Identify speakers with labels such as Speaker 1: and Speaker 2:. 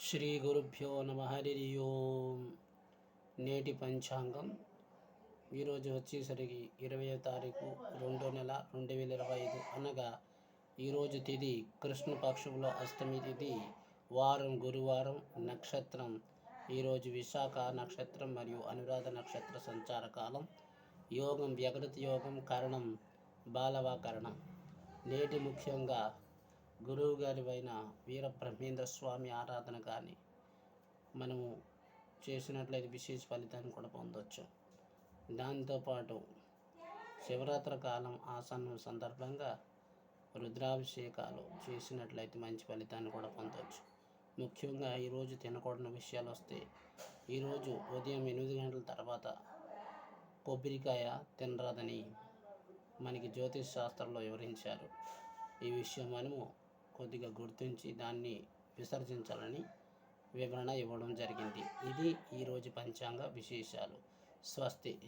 Speaker 1: శ్రీ గురుభ్యో నమ హరి ఓం. నేటి పంచాంగం. ఈరోజు వచ్చేసరికి ఇరవై తారీఖు రెండో నెల రెండు వేల ఇరవై ఐదు అనగా ఈరోజు తిథి కృష్ణపక్షంలో అష్టమి తిథి వారం గురువారం నక్షత్రం. ఈరోజు విశాఖ నక్షత్రం మరియు అనురాధ నక్షత్ర సంచార కాలం. యోగం వ్యగృతి యోగం కరణం బాలవాకరణం. నేటి ముఖ్యంగా గురువు గారి పైన వీర బ్రహ్మేంద్ర స్వామి ఆరాధన కానీ మనము చేసినట్లయితే విశేష ఫలితాన్ని కూడా పొందవచ్చు దాంతోపాటు శివరాత్రి కాలం ఆసన్నం సందర్భంగా రుద్రాభిషేకాలు చేసినట్లయితే మంచి ఫలితాన్ని కూడా పొందవచ్చు ముఖ్యంగా ఈరోజు తినకూడని విషయాలు వస్తే ఈరోజు ఉదయం ఎనిమిది గంటల తర్వాత కొబ్బరికాయ తినరాదని మనకి జ్యోతిష్ శాస్త్రంలో వివరించారు. ఈ విషయం మనము కొద్దిగా గుర్తించి దాన్ని విసర్జించాలని వివరణ ఇవ్వడం జరిగింది. ఇది ఈరోజు పంచాంగ విశేషాలు. స్వస్తి.